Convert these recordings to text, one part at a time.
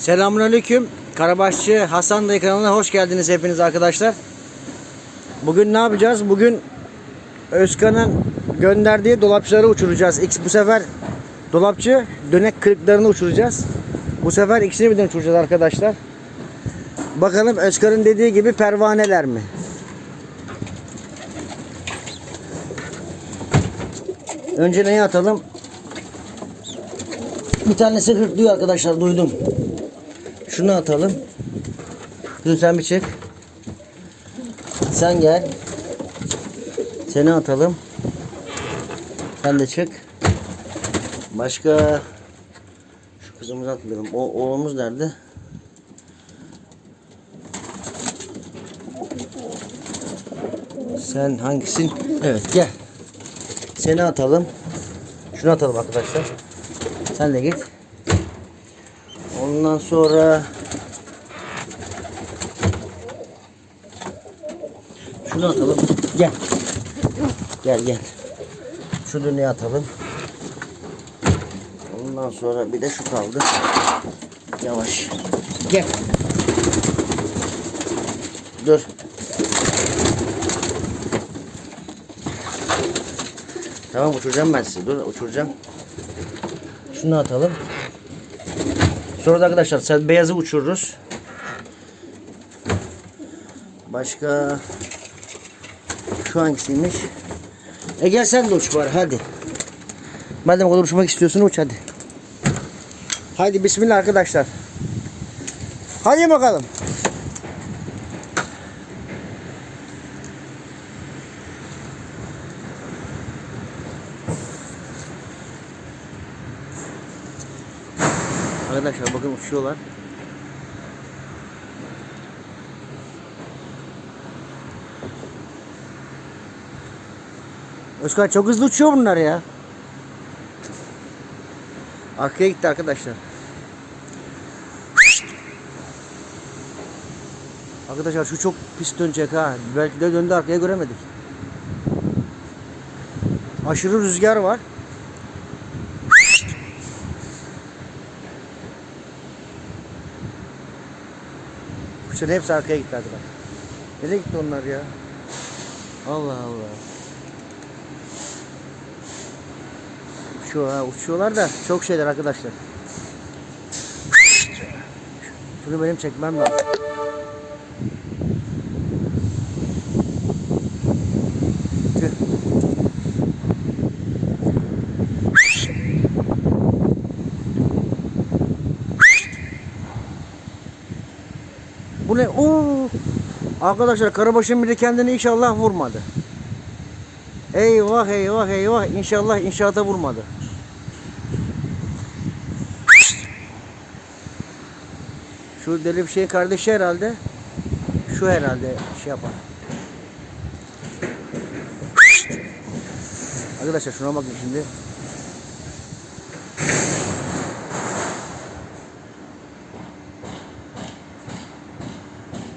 Selamünaleyküm. Karabaşçı Hasan Dayı kanalına hoş geldiniz hepiniz arkadaşlar. Bugün ne yapacağız? Bugün Özkan'ın gönderdiği dolapçıları uçuracağız. X bu sefer dolapçı dönek kırıklarını uçuracağız. Bu sefer ikisini birden uçuracağız arkadaşlar. Bakalım Özkan'ın dediği gibi pervaneler mi? Önce neyi atalım? Bir tanesi hırtlıyor arkadaşlar duydum. Şunu atalım. Dur sen bir çık. Sen gel. Seni atalım. Sen de çık. Başka şu kızımızı atlayalım. O oğlumuz nerede? Sen hangisin? Evet gel. Seni atalım. Şunu atalım arkadaşlar. Sen de git. Ondan sonra şunu atalım. Gel. Gel gel. Şu düğüne atalım. Ondan sonra bir de şu kaldı. Yavaş. Gel. Dur. Tamam uçuracağım ben sizi. Dur uçuracağım. Şunu atalım. Sonra da arkadaşlar beyazı uçururuz. Başka şu hangisiymiş? E gel sen de uç bari hadi. Madem o kadar uçmak istiyorsun uç hadi. Haydi bismillah arkadaşlar. Hadi bakalım. Arkadaşlar bakın uçuyorlar. Özkan çok hızlı uçuyor bunlar ya. Arkaya gitti arkadaşlar. Arkadaşlar şu çok pis dönecek ha. Belki de döndü arkaya göremedik. Aşırı rüzgar var. Kuşların hepsi arkaya gitti arkadaşlar. Nereye gitti onlar ya? Allah Allah. Uçuyor ha, uçuyorlar da çok şeyler arkadaşlar. Şunu benim çekmem lazım. Bu ne? Oo! Arkadaşlar karabaşın biri kendini inşallah vurmadı. Eyvah eyvah eyvah inşallah inşaata vurmadı. Şu deli bir şey kardeşi herhalde. Şu herhalde şey yapar. Arkadaşlar şuna bakın şimdi.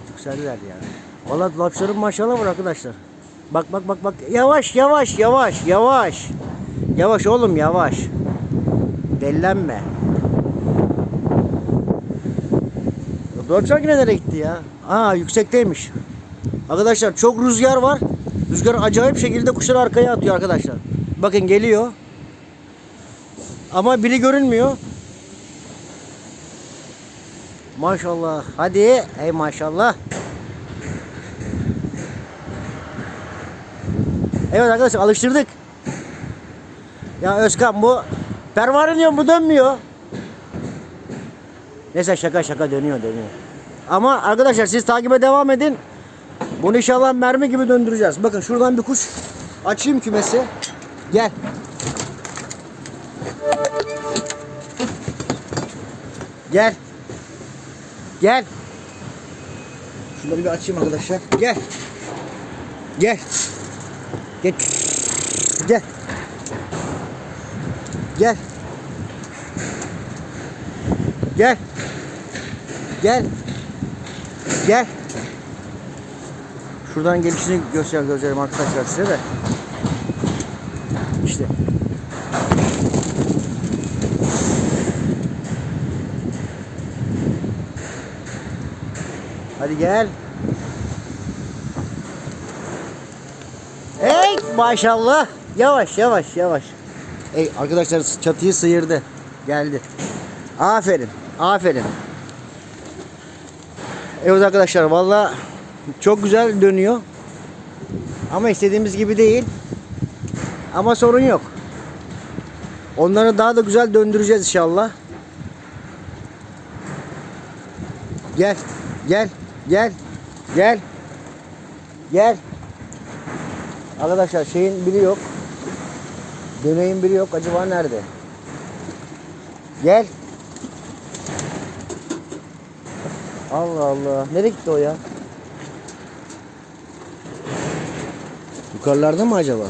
Yükseldiler yani. Valla dolapçıların maşallah var arkadaşlar. Bak bak bak bak. Yavaş yavaş yavaş yavaş. Yavaş oğlum yavaş. Dellenme. Yine nereye gitti ya? Aa yüksekteymiş. Arkadaşlar çok rüzgar var. Rüzgar acayip şekilde kuşları arkaya atıyor arkadaşlar. Bakın geliyor. Ama biri görünmüyor. Maşallah. Hadi. Ey maşallah. Evet arkadaşlar alıştırdık. Ya Özkan bu pervane diyorum bu dönmüyor. Neyse şaka şaka dönüyor dönüyor. Ama arkadaşlar siz takibe devam edin. Bunu inşallah mermi gibi döndüreceğiz. Bakın şuradan bir kuş açayım kümesi. Gel. Gel. Gel. Şunları bir açayım arkadaşlar. Gel. Gel. Gel. Gel. Gel. Gel. Gel. Gel. Şuradan gelişini göster göstereyim arkadaşlar size de. İşte. Hadi gel. Hey maşallah. Yavaş yavaş yavaş. Ey arkadaşlar çatıyı sıyırdı. Geldi. Aferin. Aferin. Evet arkadaşlar valla çok güzel dönüyor. Ama istediğimiz gibi değil. Ama sorun yok. Onları daha da güzel döndüreceğiz inşallah. Gel. Gel. Gel. Gel. Gel. Arkadaşlar şeyin biri yok. Döneyin biri yok. Acaba nerede? Gel. Allah Allah. Nereye gitti o ya? Yukarılarda mı acaba?